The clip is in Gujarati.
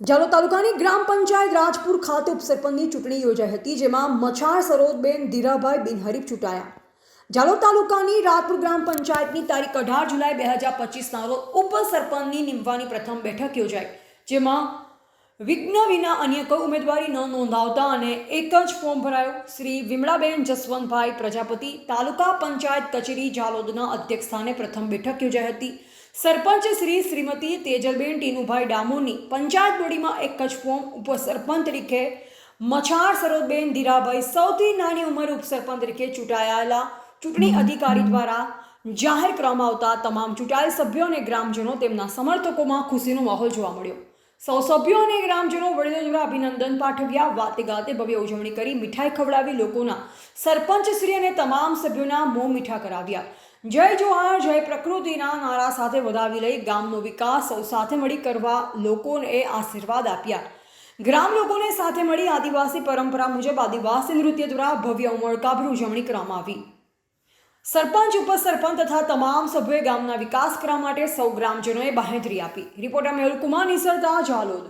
જાલોદ તાલુકાની ગ્રામ પંચાયત રાજપુર ખાતે ઉપસરપંચની ચૂંટણી યોજાઈ હતી, જેમાં મછાર સરોદબેન ધીરાભાઈ બિનહરીફ ચૂંટાયા. જાલોદ તાલુકાની રાજપુર ગ્રામ પંચાયતની તારીખ અઢાર જુલાઈ બે હજાર પચીસના રોજ ઉપસરપંચની નિમવાની પ્રથમ બેઠક યોજાઈ, જેમાં વિઘ્ન વિના અન્ય કોઈ ઉમેદવારી ન નોંધાવતા અને એક જ ફોર્મ ભરાયો. શ્રી વિમળાબેન જસવંતભાઈ પ્રજાપતિ તાલુકા પંચાયત કચેરી જાલોદના અધ્યક્ષસ્થાને પ્રથમ બેઠક યોજાઈ હતી. સરપંચ શ્રી શ્રીમતી તેજલબેન ટીનુભાઈ ડામોની પંચાયત બોડીમાં એક જ ફોર્મ ઉપસરપંચ તરીકે મછાર સરોદબેન ધીરાભાઈ સૌથી નાની ઉંમર ઉપસરપંચ તરીકે ચૂંટાયેલા ચૂંટણી અધિકારી દ્વારા જાહેર કરવામાં આવતા તમામ ચૂંટાયેલ સભ્યો અને ગ્રામજનો તેમના સમર્થકોમાં ખુશીનો માહોલ જોવા મળ્યો. સૌ સભ્યો અને ગ્રામજનો વડીલો અભિનંદન પાઠવ્યા. વાતે ગાતે ભવ્ય ઉજવણી કરી, મીઠાઈ ખવડાવી, લોકોના સરપંચ શ્રી અને તમામ સભ્યોના મોં મીઠા કરાવ્યા. જય જોહાર, જય પ્રકૃતિના નારા સાથે વધાવી લઈ ગામનો વિકાસ સૌ સાથે મળી કરવા લોકોને આશીર્વાદ આપ્યા. ગ્રામ લોકોને સાથે મળી આદિવાસી પરંપરા મુજબ આદિવાસી નૃત્ય દ્વારા ભવ્ય ઉમળકાભરી ઉજવણી કરવામાં આવી. સરપંચ, ઉપસરપંચ તથા તમામ સભ્યોએ ગામના વિકાસ કરવા માટે સૌ ગ્રામજનોએ બાહેંધરી આપી. રિપોર્ટર મેહુલ કુમાર, નિસરતા જાલોદ